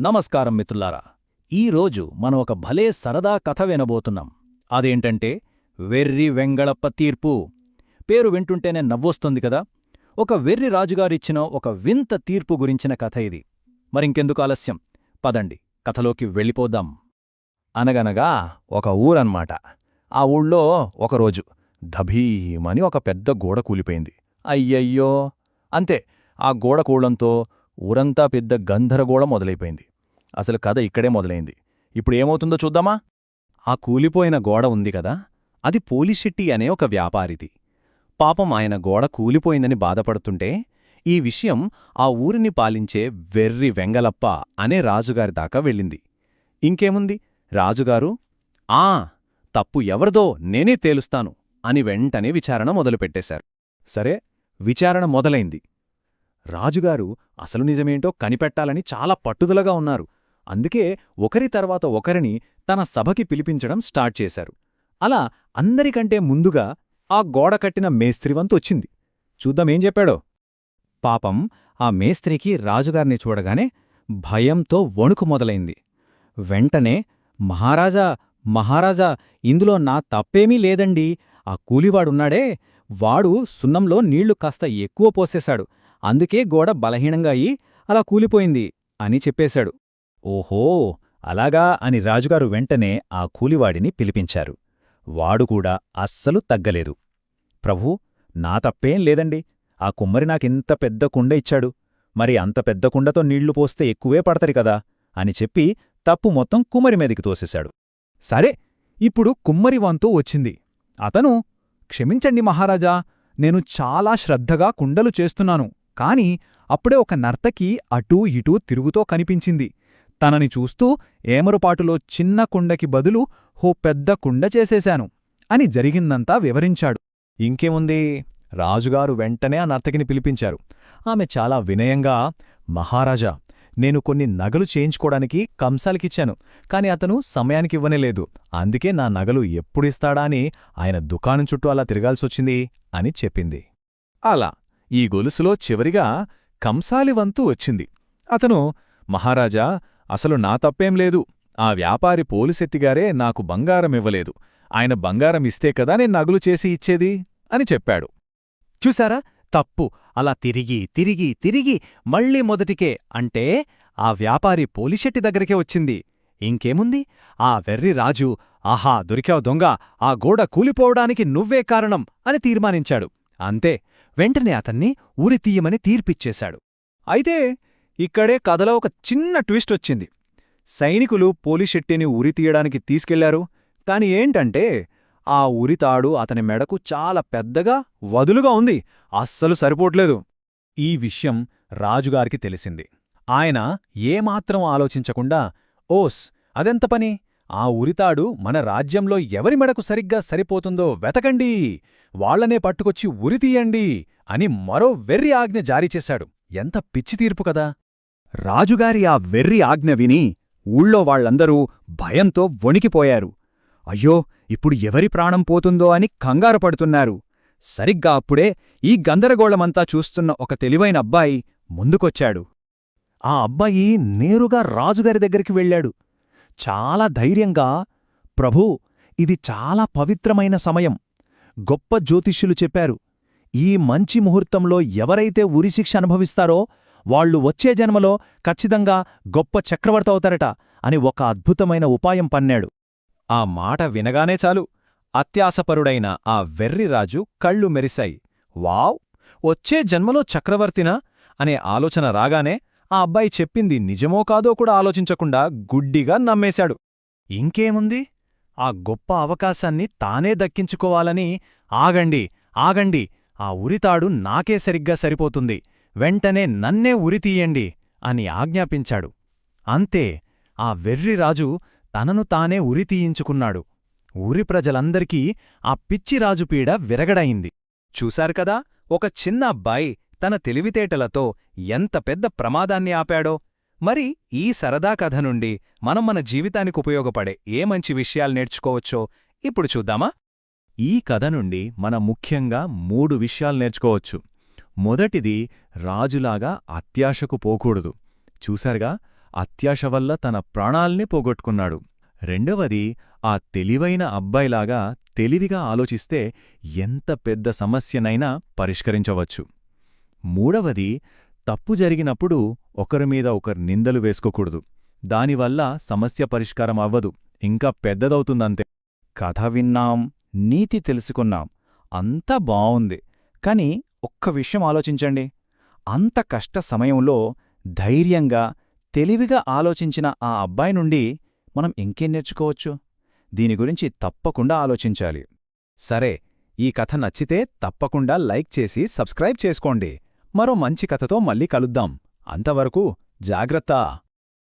నమస్కారం మిత్రులారా ఈరోజు మనం ఒక భలే సరదా కథ వినబోతున్నాం. అదేంటంటే వెర్రి వెంగళప్ప తీర్పు. పేరు వింటుంటేనే నవ్వొస్తుంది కదా. ఒక వెర్రి రాజుగారిచ్చిన ఒక వింత తీర్పు గురించిన కథ ఇది. మరింకెందుకు ఆలస్యం? పదండి కథలోకి వెళ్ళిపోదాం. అనగనగా ఒక ఊరన్మాట. ఆ ఊళ్ళో ఒకరోజు ధభీమని ఒక పెద్ద గోడ కూలిపోయింది. అయ్యయ్యో! అంతే ఆ గోడ కూలంతో ఊరంతా పెద్ద గంధరగోళం మొదలైపోయింది. అసలు కథ ఇక్కడే మొదలైంది. ఇప్పుడు ఏమవుతుందో చూద్దామా? ఆ కూలిపోయిన గోడ ఉంది కదా? అది పోలిశెట్టి అనే ఒక వ్యాపారిది. పాపం ఆయన గోడ కూలిపోయిందని బాధపడుతుంటే ఈ విషయం ఆ ఊరిని పాలించే వెర్రి వెంగలప్ప అనే రాజుగారి దాకా వెళ్ళింది. ఇంకేముంది? రాజుగారు ఆ తప్పు ఎవరిదో నేనే తేలుస్తాను అని వెంటనే విచారణ మొదలుపెట్టేశారు. సరే విచారణ మొదలైంది. రాజుగారు అసలు నిజమేంటో కనిపెట్టాలని చాలా పట్టుదలగా ఉన్నారు. అందుకే ఒకరి తర్వాత ఒకరిని తన సభకి పిలిపించడం స్టార్ట్ చేశారు. అలా అందరికంటే ముందుగా ఆ గోడ కట్టిన మేస్త్రివంతొచ్చింది చూద్దామేం చెప్పాడో. పాపం ఆ మేస్త్రికి రాజుగారిని చూడగానే భయంతో వణుకు మొదలైంది. వెంటనే మహారాజా మహారాజా ఇందులో నా తప్పేమీ లేదండి. ఆ కూలివాడున్నాడే. వాడు సున్నంలో నీళ్ళు కాస్త ఎక్కువ పోసేశాడు. అందుకే గోడ బలహీనంగా అయి అలా కూలిపోయింది అని చెప్పేశాడు. ఓహో అలాగా అని రాజుగారు వెంటనే ఆ కూలివాడిని పిలిపించారు. వాడుకూడా అస్సలు తగ్గలేదు. ప్రభూ నా తప్పేం లేదండి. ఆ కుమ్మరి నాకింత పెద్ద కుండ ఇచ్చాడు. మరి అంత పెద్ద కుండతో నీళ్ళు పోస్తే ఎక్కువే పడతరి కదా అని చెప్పి తప్పు మొత్తం కుమ్మరి మీదికి తోసేశాడు. సరే ఇప్పుడు కుమ్మరి వాంతో వచ్చింది. అతను క్షమించండి మహారాజా నేను చాలా శ్రద్ధగా కుండలు చేస్తున్నాను. కాని అప్పుడే ఒక నర్తకి అటూ ఇటూ తిరుగుతో కనిపించింది. తనని చూస్తూ ఏమరుపాటులో చిన్న కుండకి బదులు హో పెద్ద కుండ చేసేశాను అని జరిగిందంతా వివరించాడు. ఇంకేముంది? రాజుగారు వెంటనే ఆ నర్తకిని పిలిపించారు. ఆమె చాలా వినయంగా మహారాజా నేను కొన్ని నగలు చేయించుకోవడానికి కంసాలకిచ్చాను కాని అతను సమయానికివ్వనేలేదు. అందుకే నా నగలు ఎప్పుడిస్తాడా అని ఆయన దుకాణం చుట్టూ అలా తిరగాల్సొచ్చింది అని చెప్పింది. అలా ఈ గొలుసులో చివరిగా కంసాలివంతు వచ్చింది. అతను మహారాజా అసలు నా తప్పేం లేదు. ఆ వ్యాపారి పోలిసెత్తిగారే నాకు బంగారమివ్వలేదు. ఆయన బంగారం ఇస్తే కదా నేను నగులు చేసి ఇచ్చేది? అని చెప్పాడు. చూసారా తప్పు. అలా తిరిగి తిరిగి తిరిగి మళ్ళీ మొదటికే అంటే ఆ వ్యాపారి పోలిశెట్టి దగ్గరికే వచ్చింది. ఇంకేముంది? ఆ వెర్రి రాజు ఆహా దొరికావు దొంగ. ఆ గోడ కూలిపోవడానికి నువ్వే కారణం అని తీర్మానించాడు. అంతే. వెంటనే అతన్ని ఊరితీయమని తీర్పిచ్చేశాడు. అయితే ఇక్కడే కథలో ఒక చిన్న ట్విస్ట్ వచ్చింది. సైనికులు పోలిశెట్టిని ఉరితీయడానికి తీసుకెళ్ళారు. కాని ఏంటంటే ఆ ఉరితాడు అతని మెడకు చాలా పెద్దగా వదులుగా ఉంది. అస్సలు సరిపోట్లేదు ఈ విషయం రాజుగారికి తెలిసింది. ఆయన ఏమాత్రం ఆలోచించకుండా ఓస్ అదెంత పని? ఆ ఉరితాడు మన రాజ్యంలో ఎవరి మెడకు సరిగ్గా సరిపోతుందో వెతకండి వాళ్ళనే పట్టుకొచ్చి ఉరితీయండి అని మరో వెర్రి ఆజ్ఞ జారీచేశాడు ఎంత పిచ్చి తీర్పు కదా! రాజుగారి ఆ వెర్రి ఆజ్ఞ విని ఊళ్ళో వాళ్ళందరూ భయంతో వణికిపోయారు. అయ్యో ఇప్పుడు ఎవరి ప్రాణం పోతుందో అని కంగారు పడుతున్నారు. సరిగ్గా అప్పుడే ఈ గందరగోళమంతా చూస్తున్న ఒక తెలివైన అబ్బాయి ముందుకొచ్చాడు. ఆ అబ్బాయి నేరుగా రాజుగారి దగ్గరికి వెళ్ళాడు. చాలా ధైర్యంగా ప్రభూ ఇది చాలా పవిత్రమైన సమయం. గొప్ప జ్యోతిష్యులు చెప్పారు ఈ మంచి ముహూర్తంలో ఎవరైతే ఉరిశిక్ష అనుభవిస్తారో వాళ్ళు వచ్చే జన్మలో ఖచ్చితంగా గొప్ప చక్రవర్తవుతారట అని ఒక అద్భుతమైన ఉపాయం పన్నాడు. ఆ మాట వినగానే చాలు. అత్యాసపరుడైన ఆ వెర్రిరాజు కళ్ళు మెరిశాయి. వావ్! వచ్చే జన్మలో చక్రవర్తినా? అనే ఆలోచన రాగానే ఆ అబ్బాయి చెప్పింది నిజమో కాదో కూడా ఆలోచించకుండా గుడ్డిగా నమ్మేశాడు. ఇంకేముంది? ఆ గొప్ప అవకాశాన్ని తానే దక్కించుకోవాలని ఆగండి ఆగండి ఆ ఉరితాడు నాకే సరిగ్గా సరిపోతుంది వెంటనే నన్నే ఉరితీయండి అని ఆజ్ఞాపించాడు. అంతే ఆ వెర్రిరాజు తనను తానే ఉరితీయించుకున్నాడు ఊరి ప్రజలందరికీ ఆ పిచ్చిరాజు పీడ విరగడయింది చూశారు కదా ఒక చిన్న అబ్బాయి తన తెలివితేటలతో ఎంత పెద్ద ప్రమాదాన్ని ఆపాడో. మరి ఈ సరదా కథ నుండి మనం మన జీవితానికి ఉపయోగపడే ఏ మంచి విషయాలు నేర్చుకోవచ్చో ఇప్పుడు చూద్దామా? ఈ కథ నుండి మనం ముఖ్యంగా మూడు విషయాలు నేర్చుకోవచ్చు. మొదటిది రాజులాగా అత్యాశకు పోకూడదు. చూశారుగా? అత్యాశ వల్ల తన ప్రాణాల్ని పోగొట్టుకున్నాడు. రెండవది ఆ తెలివైన అబ్బాయిలాగా తెలివిగా ఆలోచిస్తే ఎంత పెద్ద సమస్యనైనా పరిష్కరించవచ్చు. మూడవది తప్పు జరిగినప్పుడు ఒకరిమీద ఒకరు నిందలు వేసుకోకూడదు. దానివల్ల సమస్య పరిష్కారం అవ్వదు. ఇంకా పెద్దదవుతుందంతే. కథ విన్నాం నీతి తెలుసుకున్నాం. అంతా బావుంది. కాని ఒక్క విషయం ఆలోచించండి. అంత కష్ట సమయంలో ధైర్యంగా తెలివిగా ఆలోచించిన ఆ అబ్బాయి నుండి మనం ఇంకేం నేర్చుకోవచ్చు? దీని గురించి తప్పకుండా ఆలోచించాలి. సరే ఈ కథ నచ్చితే తప్పకుండా లైక్ చేసి సబ్స్క్రైబ్ చేసుకోండి. మరో మంచి కథతో మళ్ళీ కలుద్దాం. అంతవరకు జాగ్రత్త.